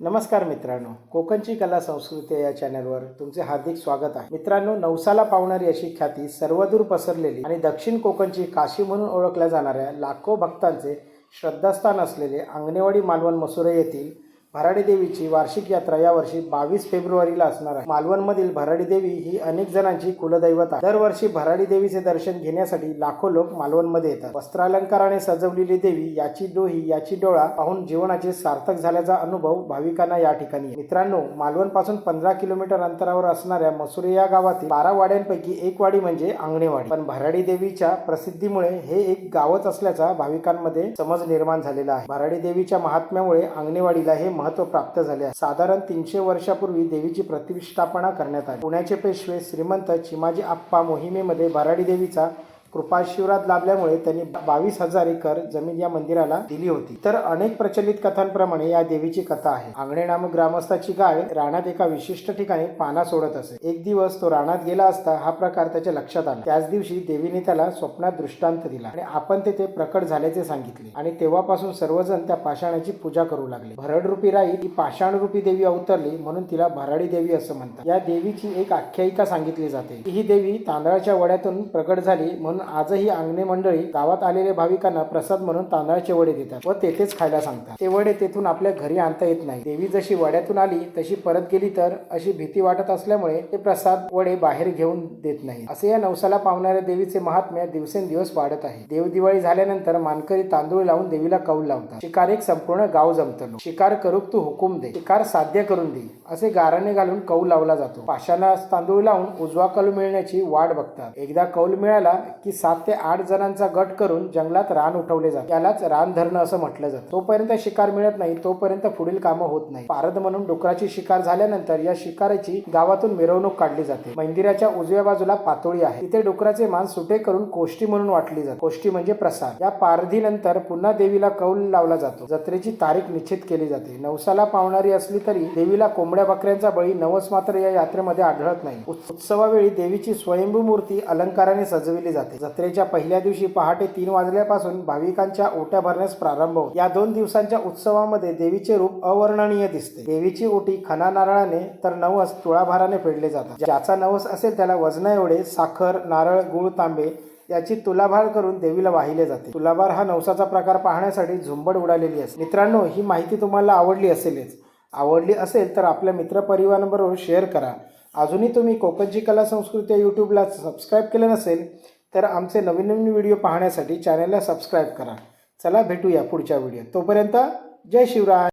नमस्कार मित्रांनो कोकणची कला संस्कृती या चॅनलवर तुमचे हार्दिक स्वागत आहे. मित्रांनो नवसाला पावणारी अशी ख्याती सर्वदूर पसरलेली आणि दक्षिण कोकणची काशी म्हणून ओळखल्या जाणाऱ्या लाखो भक्तांचे श्रद्धास्थान असलेले अंगणेवाडी मालवण मसुरे येथील भराडी देवीची वार्षिक यात्रा यावर्षी बावीस फेब्रुवारीला असणार आहे. मालवणमधील भराडी देवी ही अनेक जणांची कुलदैवत आहे. दरवर्षी भराडी देवीचे दर्शन घेण्यासाठी लाखो लोक मालवणमध्ये येतात. वस्त्रालंकाराने सजवलेली देवी याची डोही याची डोळा पाहून जीवनाचे सार्थक झाल्याचा अनुभव भाविकांना या ठिकाणी मित्रांनो मालवणपासून पंधरा किलोमीटर अंतरावर असणाऱ्या मसुरे या गावातील बारा वाड्यांपैकी एक वाडी म्हणजे आंगणेवाडी पण भराडी देवीच्या प्रसिद्धीमुळे हे एक गावच असल्याचा भाविकांमध्ये समज निर्माण झालेला आहे. भराडी देवीच्या महात्म्यामुळे आंगणेवाडीला हे महत्त्व प्राप्त झाले आहे. साधारण तीनशे वर्षापूर्वी देवीची प्रतिष्ठापना करण्यात आली. पुण्याचे पेशवे श्रीमंत चिमाजी आप्पा मोहिमेमध्ये भराडी देवीचा कृपाशिवरात लाभल्यामुळे त्यांनी बावीस हजार एकर जमीन या मंदिराला दिली होती. तर अनेक प्रचलित कथांप्रमाणे या देवीची कथा आहे. आंगणे नामक ग्रामस्थाची गाय रानात एका विशिष्ट ठिकाणी पाना सोडत असे. एक दिवस तो रानात गेला असता हा प्रकार त्याच्या लक्षात आला. त्याच दिवशी देवीने त्याला स्वप्नात दृष्टांत दिला आणि आपण तेथे प्रकट झाल्याचे सांगितले. आणि तेव्हापासून सर्वजण त्या पाषाणाची पूजा करू लागले. भरडरूपी राई ही पाषाणरूपी देवी अवतरली म्हणून तिला भराडी देवी असं म्हणतात. या देवीची एक आख्यायिका सांगितली जाते. ही देवी तांदळाच्या वड्यातून प्रकट झाली म्हणून आजही अंगणे मंडळी गावात आलेल्या भाविकांना प्रसाद म्हणून तांदळाचे वडे देतात व तेथेच खायला सांगतात. ते वडे तेथून आपल्या घरी आणता येत नाही देवी जशी वड्यातून आली तशी परत गेली तर अशी भीती वाटत असल्यामुळे ते प्रसाद वडे बाहेर घेऊन देत नाही असे या नवसाला पावणाऱ्या देवीचे महात्म्य दिवसेंदिवस वाढत आहे. देवदिवाळी झाल्यानंतर मानकरी तांदूळ लावून देवीला कौल लावतात. शिकार एक संपूर्ण गाव जमतलो शिकार करूक तू हुकूम दे. शिकार साध्य करून दे. असे गाराने घालून कौल लावला जातो. पाशाला तांदूळ लावून उजवा कौल मिळण्याची वाट बघतात. एकदा कौल मिळाला की सात ते आठ जणांचा गट करून जंगलात रान उठवले जाते. यालाच रान धरणं असं म्हटलं जातं. तोपर्यंत शिकार मिळत नाही तोपर्यंत पुढील कामं होत नाही. पारद म्हणून डुकराची शिकार झाल्यानंतर या शिकाराची गावातून मिरवणूक काढली जाते. मंदिराच्या उजव्या बाजूला पातोळी आहे. तिथे डुकराचे मान सुटे करून कोष्टी म्हणून वाटली जाते. कोष्टी म्हणजे प्रसाद. या पारधीनंतर पुन्हा देवीला कौल लावला जातो. जत्रेची तारीख निश्चित केली जाते. नवसाला पावणारी असली तरी देवीला कोंबड्या बकऱ्यांचा बळी नवस मात्र या यात्रेमध्ये आढळत नाही. उत्सवावेळी देवीची स्वयंभू मूर्ती अलंकाराने सजविली जाते. जत्रेच्या पहिल्या दिवशी पहाटे तीन वाजल्यापासून भाविकांच्या ओट्या भरण्यास प्रारंभ होतो. या दोन दिवसांच्या उत्सवामध्ये देवीचे रूप अवर्णनीय दिसते. देवीची ओटी खना नारळाने तर नवस तुळाभाराने फेडले जातात. ज्याचा नवस असेल त्याला वजना एवढे साखर नारळ गुळ तांबे याची तुलाभार करून देवीला वाहिले जाते. तुलाभार हा नवसाचा प्रकार पाहण्यासाठी झुंबड उडालेली असते. मित्रांनो ही माहिती तुम्हाला आवडली असेलच. आवडली असेल तर आपल्या मित्रपरिवारांबरोबर शेअर करा. अजूनही तुम्ही कोकणची कला संस्कृती या यूट्यूबला सबस्क्राईब केलं नसेल तर आमचे नवीन नवीन व्हिडिओ पाहण्यासाठी चॅनलला सबस्क्राईब करा. चला भेटूया पुढच्या व्हिडिओ तोपर्यंत जय शिवराय.